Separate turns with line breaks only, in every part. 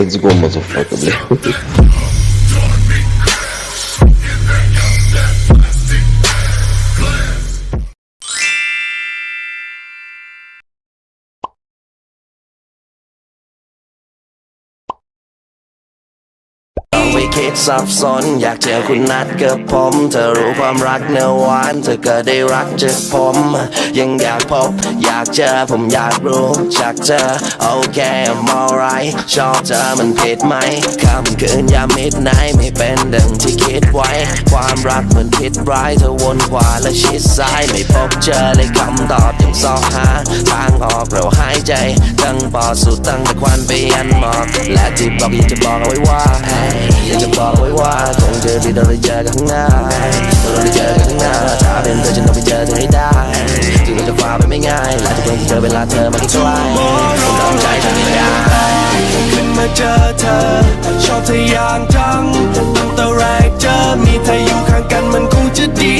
Let's go, motherfucker,
เอาไปคิดซับซ้อนอยากเจอคุณนัดกับผม เธอรู้ความรักเนื้อหวานเธอก็ได้รักจากผม ยังอยากพบ อยากเจอผมอยากรู้จากเธอโอเค I'm alright ชอบเธอมันผิดไหมคำคืนยามมิดไนไม่เป็นดังที่คิดไว้ ความรักเหมือนผิดร้ายเธอวนขวาและชิดซ้ายไม่พบเจอเลยคำตอบอย่างซอกหา ทางออกเราหายใจตั้งปอดสูดตั้งแต่ควันไปยันหมอกและที่บอกอยากจะบอกเอาไว้ว่าอยากจะบอกไว้ว่าคงเจอที่เราได้เจอกันข้างหน้าเราได้เจอกันข้างหน้าถ้าเป็นเธอฉันต้องไปเจอเธอให้ได้ถึงเราจะฝ่าไปไม่ง่ายและทุกครั้งที่เจอเวลาเธอมาใกล้ผมทำใจเธอไม่ได้
ขึ้นมาเจอเธอชอบเธออย่างจังตั้งแต่แรกเจอมีเธออยู่ข้างกันมันคงจะดี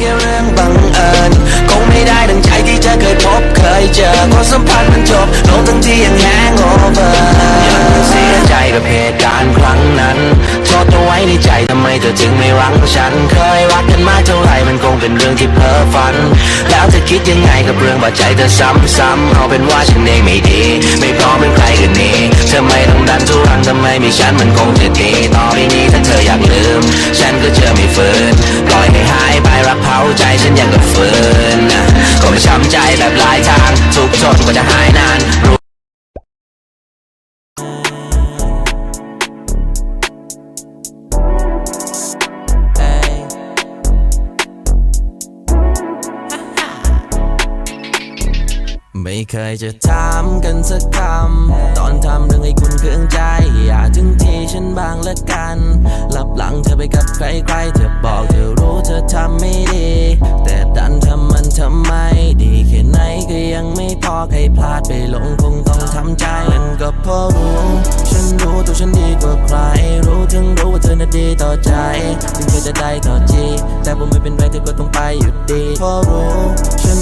แค่เรื่องบังเอิญคงไม่ได้ดังใจที่เธอเคยพบเคยเจอความสัมพันธ์มันจบลงทั้งที่ยังแฮงโอเวอร์ยังเสียใจกับเหตุการณ์ครั้งนั้นโทษเอาไว้ในใจทำไมเธอจึงไม่รักฉัน เคยรักกันมากเท่าไหร่มันคงเป็นเรื่องที่เพ้อฝัน แล้วเธอคิดยังไงกับเรื่องบาดใจเธอซ้ำๆเอาเป็นว่าฉันเองไม่ดี ไม่พร้อมเป็นใครกันนี้เธอไม่ต้องดันทุรังทำไมมีฉันมันคงจะดีต่อ ไม่เคยจะถามกันสักคำ ตอนทำเรื่องให้คุณเครื่องใจ อย่าถึงที่ฉันบางละกัน หลับหลังเธอไปกับใครใครๆ เธอบอกเธอรู้เธอทำไม่ดี แต่ดันทำมันทำไม ดีแค่ไหนก็ยังไม่พอใครพลาดไปหลงคงต้องทำใจมันก็เพราะรู้ ฉันรู้ตัวฉันดีกว่าใคร รู้ถึงรู้ว่าเธอน่ะดีต่อใจ ถึงเธอจะได้ต่อจี แต่ผมไม่เป็นไรเธอก็ต้องไปอยู่ดีเพราะรู้ฉัน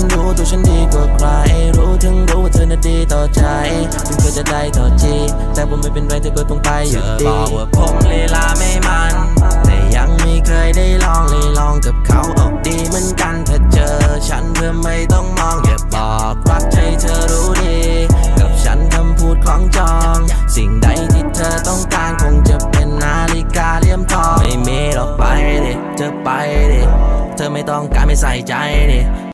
ใจถึงเธอจะได้ต่อจีแต่ผมไม่เป็นไรเธอก็ต้องไปอยู่ดีบอกว่าผมลีลาไม่มัน แต่ยังไม่เคยได้ลองเลยลองกับเขาออกดีเหมือนกันถ้าเจอ ฉันเพื่อไม่ต้องมองอย่าบอกรักใจเธอรู้ดี กับฉันคำพูดของจอง สิ่งใดที่เธอต้องการคงจะเป็นนาฬิกาเลี่ยมทองไม่มีหรอกไปดิเธอไปดิเธอไม่ต้องการไม่ใส่ใจดิ